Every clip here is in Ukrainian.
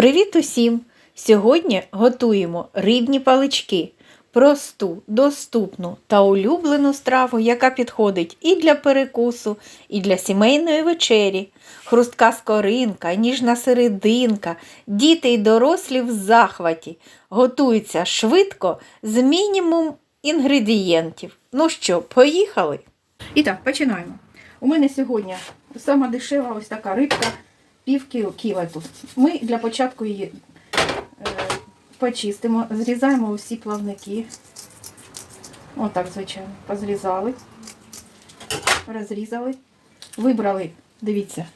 Привіт усім! Сьогодні готуємо рибні палички. Просту, доступну та улюблену страву, яка підходить і для перекусу, і для сімейної вечері. Хрустка скоринка, ніжна серединка, діти й дорослі в захваті. Готується швидко з мінімум інгредієнтів. Ну що, поїхали? І так, починаємо. У мене сьогодні сама дешева ось така рибка, пів тут. Ми для початку її е, почистимо, зрізаємо усі плавники. Отак, звичайно, позрізали, розрізали, вибрали, дивіться,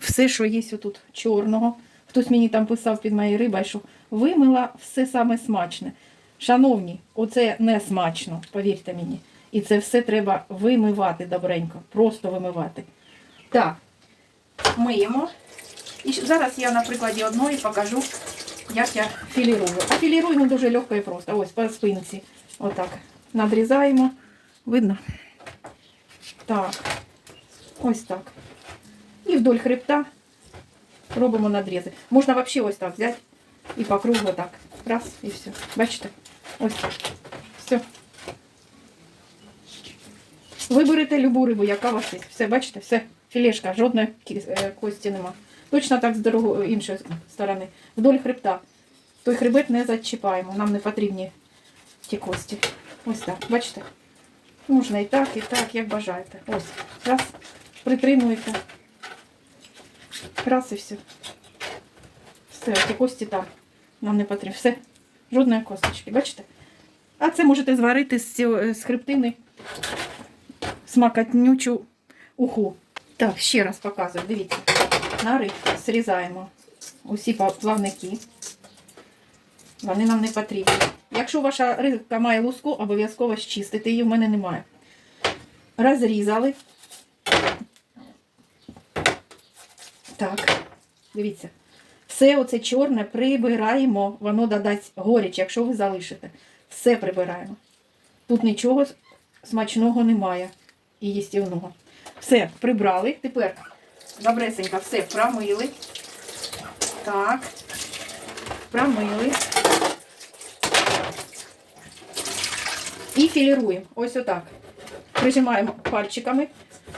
все, що є тут чорного. Хтось мені там писав під моєю рибою, що вимила все саме смачне. Шановні, оце не смачно, повірте мені. І це все треба вимивати добренько, просто вимивати. Так, миємо. І зараз я на прикладі одної покажу, як я філірую. А філірую ну, дуже легко і просто. Ось по спинці. Отак. Надрізаємо. Видно? Так. Ось так. І вдоль хребта робимо надрізи. Можна взагалі ось так взяти і по кругу так. Раз і все. Бачите? Ось так. Все. Виберете любу рибу, яка у вас є. Все, бачите, все, філешка, жодної е, кості нема. Точно так з дорогої іншої сторони. Вдоль хребта. Той хребет не зачіпаємо, нам не потрібні ті кості. Ось так, бачите? Можна і так, і так, як бажаєте. Ось. Раз, притримуєте. Раз і все. Все, ті кості так. Нам не потрібно. Все. Жодної косточки, бачите? А це можете зварити з, цього- з хребтини смакатнючу уху. Так, ще раз показую. Дивіться. На рибку зрізаємо усі плавники. Вони нам не потрібні. Якщо ваша рибка має луску, обов'язково щистити її, в мене немає. Розрізали. Так, дивіться. Все оце чорне прибираємо, воно додасть горіч, якщо ви залишите. Все прибираємо. Тут нічого смачного немає і їстівного. Все, прибрали. Тепер добресенько все промили. Так. Промили. І філіруємо. Ось отак. Прижимаємо пальчиками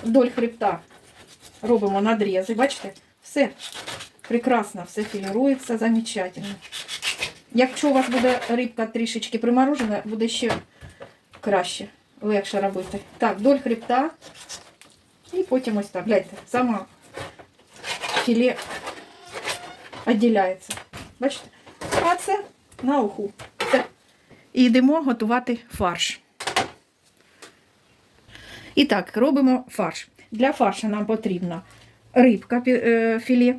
вдоль хребта. Робимо надрізи. Бачите? Все прекрасно, все філірується, замечательно. Якщо у вас буде рибка трішечки приморожена, буде ще краще, легше робити. Так, вдоль хребта. І потім ось так. Гляньте, сама філе відділяється. Бачите? А це на уху. Все. І йдемо готувати фарш. І так, робимо фарш. Для фаршу нам потрібна рибка е, філе,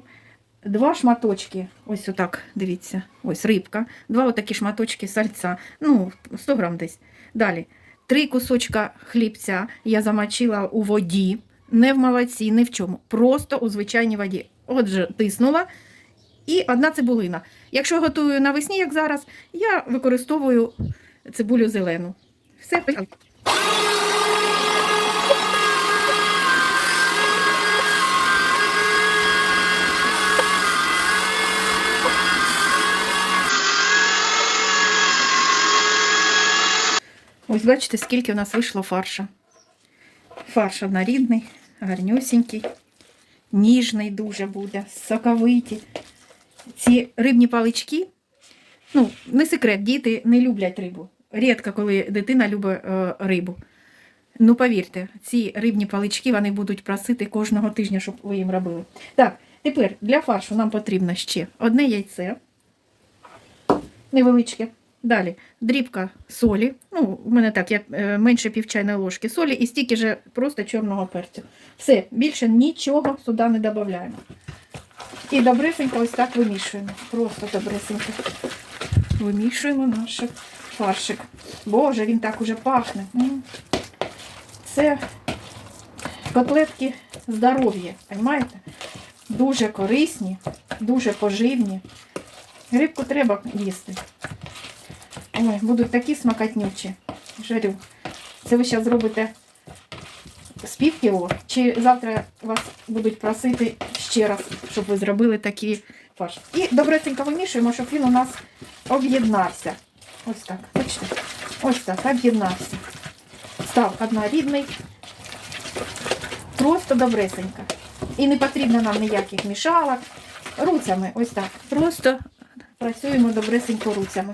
два шматочки, ось отак, дивіться, ось рибка, два отакі шматочки сальця, ну, 100 грам десь. Далі, три кусочка хлібця я замочила у воді, не в молоці, не в чому, просто у звичайній воді. Отже, тиснула. І одна цибулина. Якщо готую навесні, як зараз, я використовую цибулю зелену. Все. Ось бачите, скільки в нас вийшло фарша. Фарш однорідний, гарнюсінький, ніжний дуже буде, соковиті. Ці рибні палички, ну, не секрет, діти не люблять рибу. Рідко, коли дитина любить е, рибу. Ну, повірте, ці рибні палички вони будуть просити кожного тижня, щоб ви їм робили. Так, тепер для фаршу нам потрібно ще одне яйце невеличке. Далі дрібка солі. Ну, у мене так, я е, менше пів чайної ложки солі і стільки же просто чорного перцю. Все, більше нічого сюди не додаємо. І добресенько ось так вимішуємо. Просто добресенько. Вимішуємо наш фаршик. Боже, він так уже пахне. Це котлетки здоров'я, розумієте? Дуже корисні, дуже поживні. Рибку треба їсти. Ой, будуть такі смакатнючі. Жарю. Це ви зараз зробите з пів кіло, чи завтра вас будуть просити ще раз, щоб ви зробили такі фарш. І добресенько вимішуємо, щоб він у нас об'єднався. Ось так. Бачите? Ось так, об'єднався. Став однорідний. Просто добресенько. І не потрібно нам ніяких мішалок. Руцями, ось так. Просто працюємо добресенько руцями.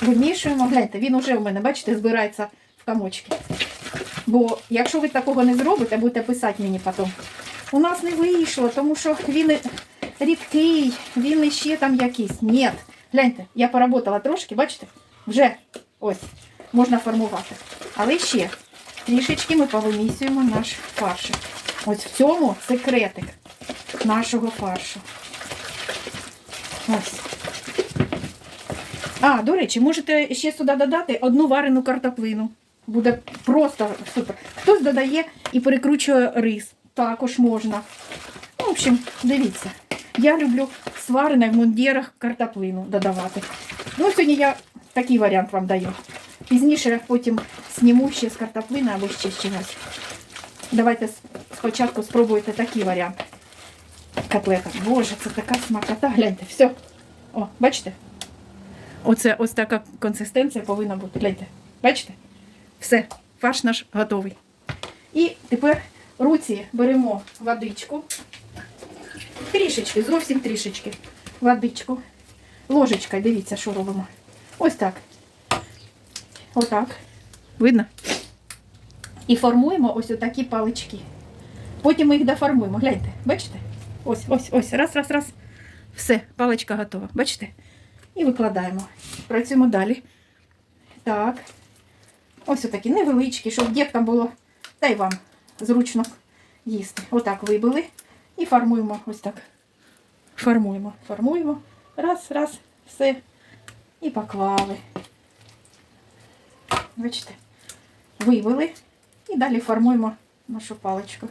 Вимішуємо. Гляньте, він уже у мене, бачите, збирається в комочки. Бо якщо ви такого не зробите, будете писати мені потім. У нас не вийшло, тому що він рідкий, він іще там якийсь. Ні. Гляньте, я поработала трошки, бачите? Вже ось можна формувати. Але ще трішечки ми повимісюємо наш фаршик. Ось в цьому секретик нашого фаршу. Ось. А, до речі, можете ще сюди додати одну варену картоплину. Буде просто супер. Хтось додає і перекручує рис. Також можна. В общем, дивіться. Я люблю сварене в мундірах картоплину додавати. Ну, сьогодні я такий варіант вам даю. Пізніше потім сніму ще з картоплини або ще з чогось. Давайте спочатку спробуйте такий варіант. Котлета. Боже, це така смакота. Гляньте, все. О, бачите? Оце ось така консистенція повинна бути. Гляньте. Бачите? Все, фарш наш готовий. І тепер руці беремо водичку. Трішечки, зовсім трішечки. Водичку. Ложечкою, дивіться, що робимо. Ось так. Отак. Видно? І формуємо ось отакі палички. Потім ми їх доформуємо. Гляньте, бачите? Ось, ось, ось. Раз, раз, раз. Все, паличка готова. Бачите? І викладаємо. Працюємо далі. Так. Ось отакі невеличкі, щоб діткам було, та й вам зручно їсти. Отак вибили і формуємо ось так. Формуємо, формуємо. Раз, раз, все. І поклали. Бачите? Вибили. І далі формуємо нашу паличку.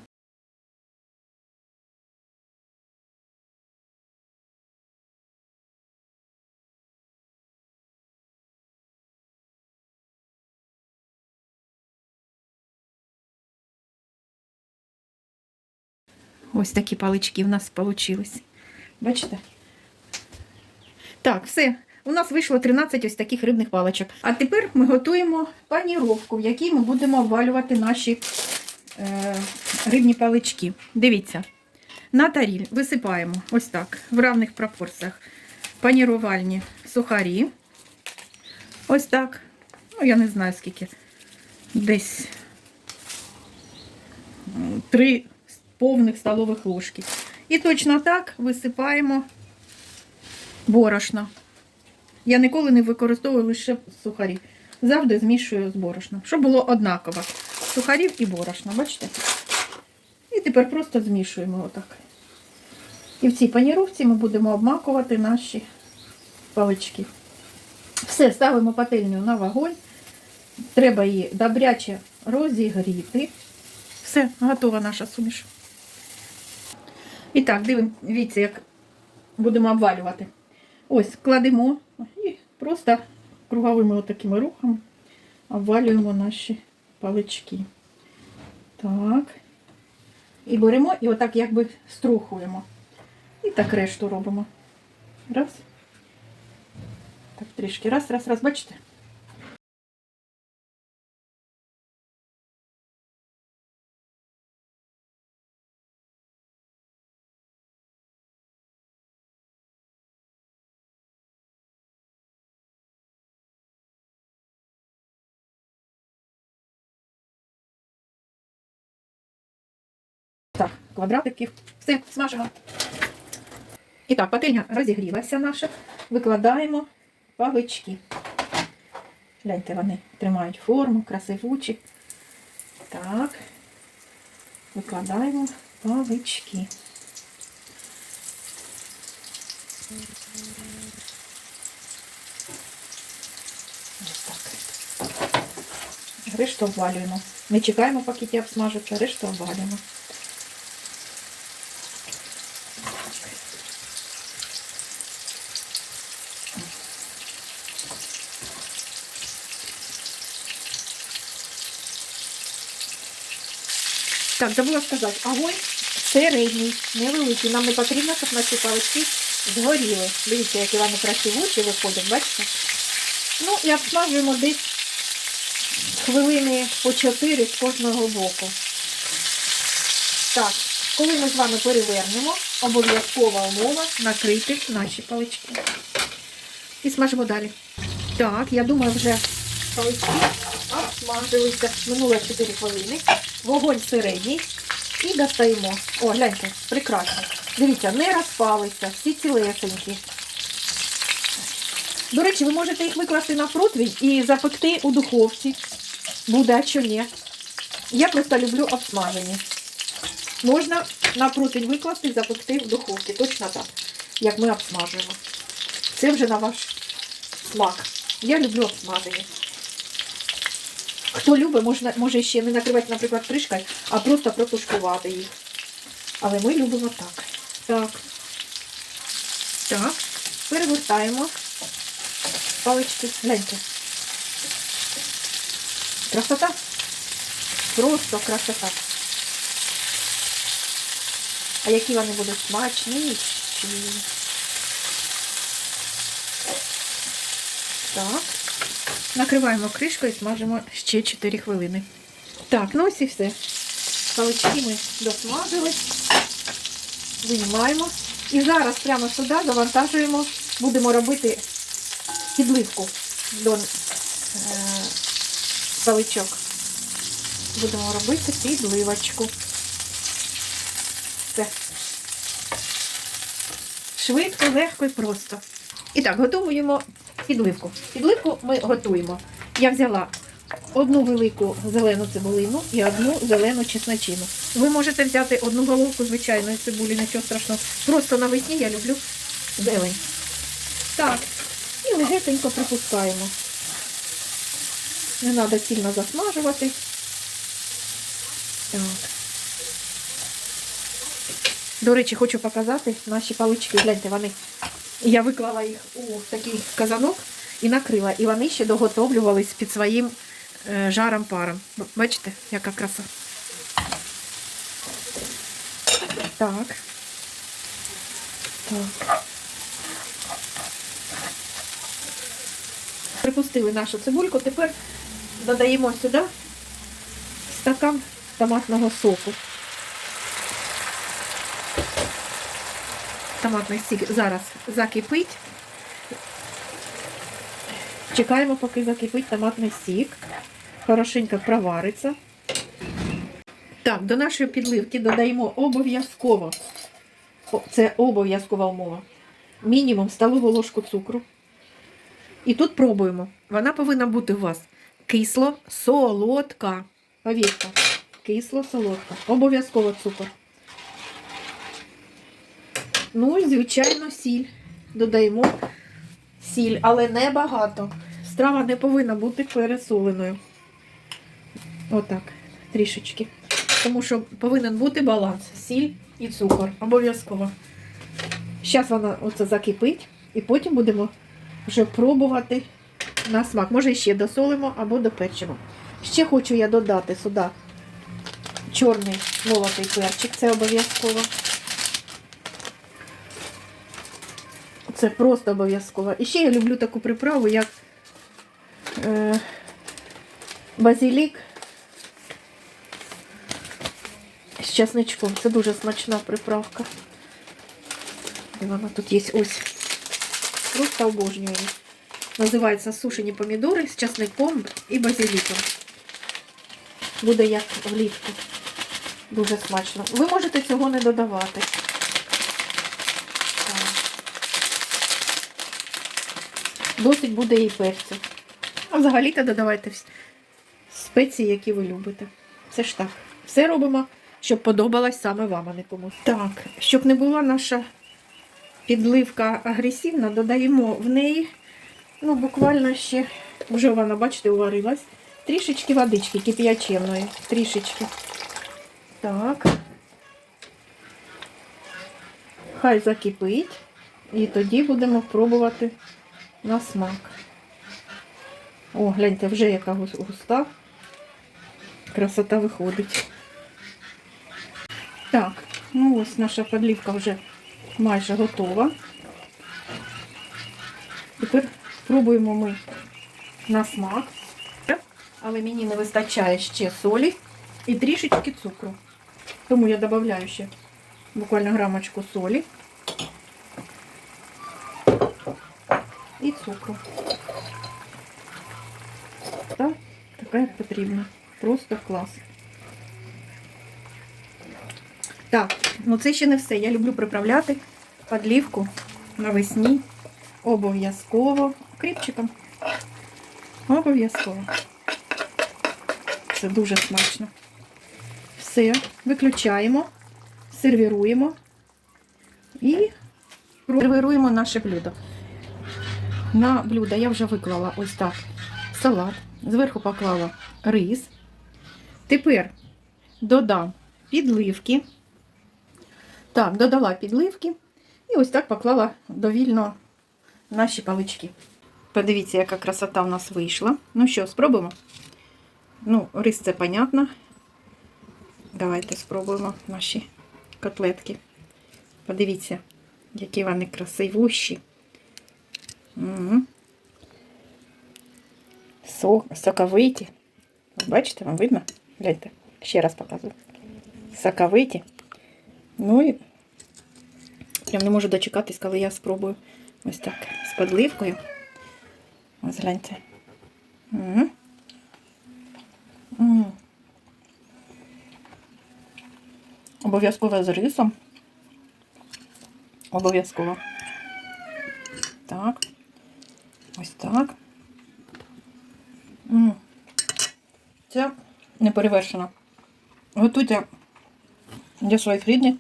Ось такі палички в нас вийшли. Бачите? Так, все. У нас вийшло 13 ось таких рибних паличок. А тепер ми готуємо паніровку, в якій ми будемо обвалювати наші е, рибні палички. Дивіться, на таріль висипаємо ось так, в равних пропорціях. Панірувальні сухарі. Ось так. Ну, я не знаю скільки. Десь м, три повних столових ложки. І точно так висипаємо борошно. Я ніколи не використовую лише сухарі. Завжди змішую з борошном, щоб було однаково. Сухарів і борошна, бачите? І тепер просто змішуємо отак. І в цій паніровці ми будемо обмакувати наші палички. Все, ставимо пательню на вогонь. Треба її добряче розігріти. Все, готова наша суміш. І так, дивіться, як будемо обвалювати. Ось, кладемо і просто круговими отакими рухами обвалюємо наші палички. Так. І беремо і отак якби струхуємо. І так решту робимо. Раз. Так, трішки. Раз, раз, раз, бачите? Так, квадратиків. Все, смажимо. І так, пательня розігрілася наша. Викладаємо палички. Гляньте, вони тримають форму, красивучі. Так. Викладаємо палички. Ось. Решту обвалюємо. Не чекаємо, поки ті обсмажаться, решту обвалюємо. Так, забула сказати, огонь середній, невеликий. Нам не потрібно, щоб наші палички згоріли. Дивіться, які вони красивучі виходять, бачите? Ну і обсмажуємо десь хвилини по 4 з кожного боку. Так, коли ми з вами перевернемо, обов'язкова умова накрити наші палички. І смажимо далі. Так, я думаю, вже палички обсмажилися. Минуло 4 хвилини. Вогонь середній. І достаємо. О, гляньте, прекрасно. Дивіться, не розпалися, всі цілесенькі. До речі, ви можете їх викласти на противень і запекти у духовці. Буде, а що ні. Я просто люблю обсмажені. Можна на противень викласти і запекти в духовці. Точно так, як ми обсмажуємо. Це вже на ваш смак. Я люблю обсмажені. Хто любить, можна, може ще не накривати, наприклад, кришкою, а просто протушкувати їх. Але ми любимо так. Так. Так. Перевертаємо палички. Гляньте. Красота. Просто красота. А які вони будуть смачні. Так. Накриваємо кришкою і смажимо ще 4 хвилини. Так, ну ось і все. Палички ми досмажили. Винімаємо. І зараз прямо сюди завантажуємо, будемо робити підливку до е, паличок. Будемо робити підливочку. Все. Швидко, легко і просто. І так, готуємо підливку. Підливку ми готуємо. Я взяла одну велику зелену цибулину і одну зелену чесночину. Ви можете взяти одну головку звичайної цибулі, нічого страшного. Просто навесні я люблю зелень. Так, і легесенько припускаємо. Не треба сильно засмажувати. Так. До речі, хочу показати наші палички. Гляньте, вони. Я виклала їх у такий казанок і накрила. І вони ще доготовлювались під своїм е, жаром паром. Бачите, яка краса. Так. Так. Припустили нашу цибульку. Тепер додаємо сюди стакан томатного соку. Томатний сік зараз закипить. Чекаємо, поки закипить томатний сік. Хорошенько провариться. Так, до нашої підливки додаємо обов'язково. Це обов'язкова умова. Мінімум столову ложку цукру. І тут пробуємо. Вона повинна бути у вас кисло-солодка. Повірте, кисло-солодка. Обов'язково цукор. Ну і, звичайно, сіль. Додаємо сіль, але не багато. Страва не повинна бути пересоленою. Отак, трішечки. Тому що повинен бути баланс. Сіль і цукор. Обов'язково. Зараз вона оце закипить, і потім будемо вже пробувати на смак. Може ще досолимо або допечемо. Ще хочу я додати сюди чорний молотий перчик, це обов'язково. Це просто обов'язково. І ще я люблю таку приправу, як е, базилік з часничком. Це дуже смачна приправка. І вона тут є ось. Просто обожнюю. Називається сушені помідори з часником і базиліком. Буде як влітку. Дуже смачно. Ви можете цього не додавати. Досить буде і перцю. А взагалі-то додавайте спеції, які ви любите. Це ж так. Все робимо, щоб подобалось саме вам, а не комусь. Так, щоб не була наша підливка агресивна, додаємо в неї, ну, буквально ще, вже вона, бачите, уварилась, трішечки водички кип'яченої. Трішечки. Так. Хай закипить. І тоді будемо пробувати на смак. О, гляньте, вже яка густа. Красота виходить. Так, ну ось наша подлівка вже майже готова. Тепер спробуємо ми на смак. Але мені не вистачає ще солі і трішечки цукру. Тому я додаю ще буквально грамочку солі цукру. Так, така як потрібно. Просто клас. Так, ну це ще не все. Я люблю приправляти подлівку навесні. Обов'язково кріпчиком. Обов'язково. Це дуже смачно. Все, виключаємо, сервіруємо і сервіруємо наше блюдо. На блюдо я вже виклала ось так салат. Зверху поклала рис. Тепер додам підливки. Так, додала підливки. І ось так поклала довільно наші палички. Подивіться, яка красота в нас вийшла. Ну що, спробуємо? Ну, рис це понятно. Давайте спробуємо наші котлетки. Подивіться, які вони красивущі. Угу. Сок, соковиті. Бачите, вам видно? Гляньте, ще раз показую. Соковиті. Ну і прям не можу дочекатись, коли я спробую ось так з подливкою. Ось гляньте. Угу. Обов'язково з рисом. Обов'язково. Так. Так. Це не перевершено. Готуйте для своїх рідних.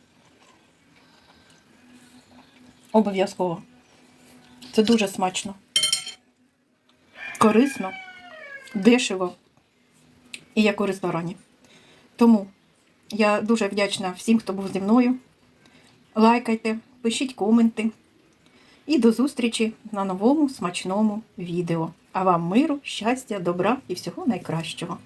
Обов'язково. Це дуже смачно. Корисно, дешево і як у ресторані. Тому я дуже вдячна всім, хто був зі мною. Лайкайте, пишіть коменти. І до зустрічі на новому смачному відео. А вам миру, щастя, добра і всього найкращого.